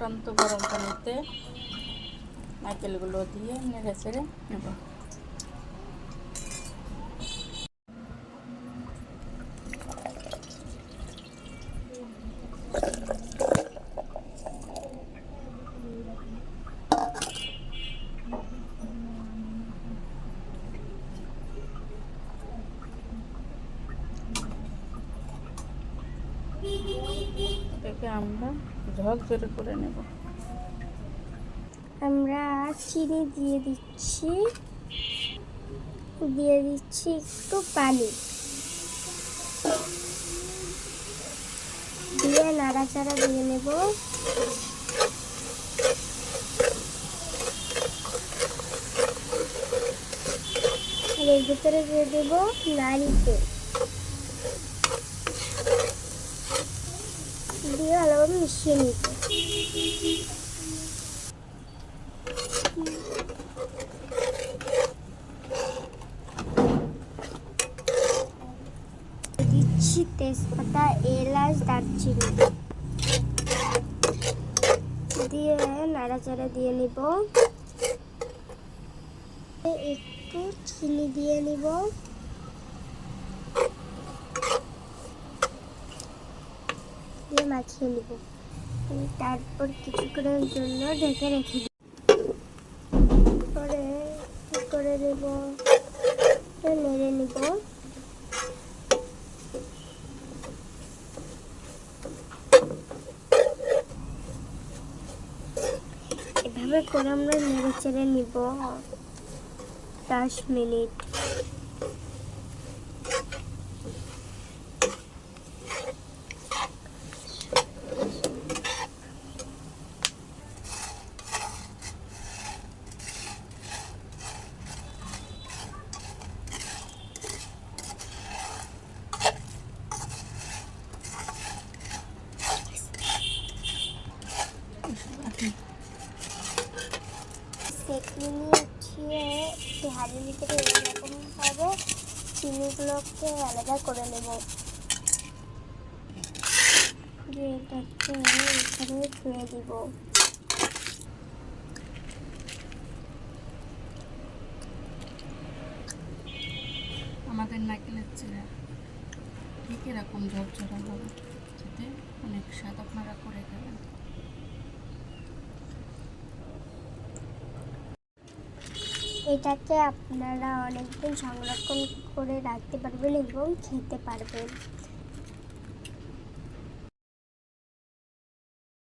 ফুটন্ত গরম পানিতে নারকেলগুলো দিয়ে নেড়ে চেড়ে নেব। এটাকে আমরা ঝরঝরে করে নেব। আমরা চিনি দিয়ে দিচ্ছি। দিয়ে দিচ্ছি একটু পানি। দিয়ে নাড়াচাড়া দিয়ে নেব। এর ভিতরে দিয়ে দেবো নারিকেল দিয়ে ভালোভাবে মিশিয়ে নিতে দিচ্ছি তেজপাতা এলাচ দারচিনি। দিয়ে নাড়াচাড়া দিয়ে নিব। একটু চিনি দিয়ে নিব দিয়ে মাখিয়ে নিব। তারপর কিছুক্ষণের জন্য ঢেকে রেখে দিব। পরে কি করে নেব নেড়ে নিব। এভাবে করে আমরা নেড়ে চেড়ে নিব। দশ মিনিট। চিনিগুলোকে আলাদা করে নেব এখানে ধুয়ে দিব আমাদের নারকেলের চিরা ঠিক এরকম ঝরঝরা হবে? যাতে অনেক স্বাদ আপনারা করে এটাকে আপনারা অনেকদিন সংরক্ষণ করে রাখতে পারবেন এবং খেতে পারবেন।